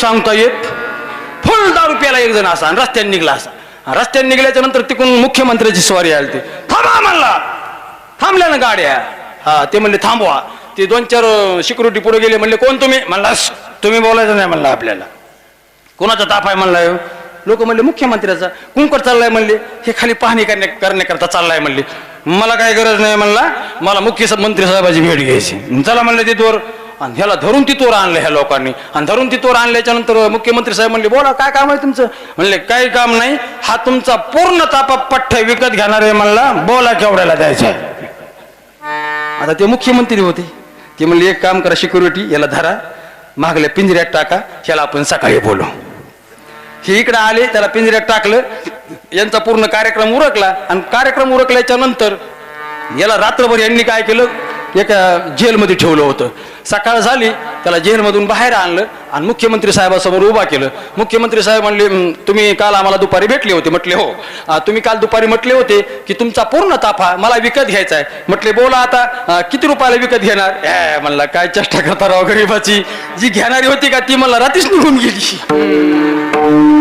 सांगता येत. फुल दारू प्याला एक जण असा आणि रस्त्याने निघला असा. रस्त्याने निघल्याच्या नंतर तिकडून मुख्यमंत्र्याची स्वारी आली ती थांबा म्हणला. थांबल्या ना गाड्या. हा ते म्हणले थांबवा. ते दोन चार सिक्युरिटी पुढे गेले म्हणले कोण तुम्ही? म्हणला तुम्ही बोलायचं नाही म्हणलं आपल्याला. कोणाचा ताप आहे? म्हणला लोक म्हणले मुख्यमंत्र्याचा. कुंकर चाललाय म्हणले हे खाली पाहणी करण्या करण्याकरता चाललाय म्हणले. मला काय गरज नाही म्हणला मला मुख्य साहेबाची भेट घ्यायची. चला म्हणले तिथवर. आणि ह्याला धरून तिथवर आणलं ह्या लोकांनी. आणि धरून तिथवर आणल्याच्यानंतर मुख्यमंत्री साहेब म्हणले बोला काय काम आहे तुमचं? म्हणले काही काम नाही. हा तुमचा पूर्ण तापा पठ्ठ विकत घेणार आहे म्हणला बोला केवढ्याला द्यायचा आहे. आता ते मुख्यमंत्री होते. ते म्हणले एक काम करा सिक्युरिटी याला धरा मागल्या पिंजऱ्यात टाका ह्याला आपण सकाळी बोलू. हे इकडे आले त्याला पिंजऱ्यात टाकलं यांचा पूर्ण कार्यक्रम उरकला. आणि कार्यक्रम उरकल्याच्या नंतर याला रात्रभर यांनी काय केलं? एका जेलमध्ये ठेवलं होतं. सकाळ झाली त्याला जेलमधून बाहेर आणलं आणि मुख्यमंत्री साहेबासमोर उभा केलं. मुख्यमंत्री साहेब म्हणले तुम्ही काल आम्हाला दुपारी भेटले होते. म्हटले हो. तुम्ही काल दुपारी म्हटले होते की तुमचा पूर्ण ताफा मला विकत घ्यायचा आहे. म्हटले बोला आता किती रुपयाला विकत घेणार? म्हणला काय चेष्टा करता राव गरीबाची. जी घेणारी होती का ती मला रात्रीच निघून गेली.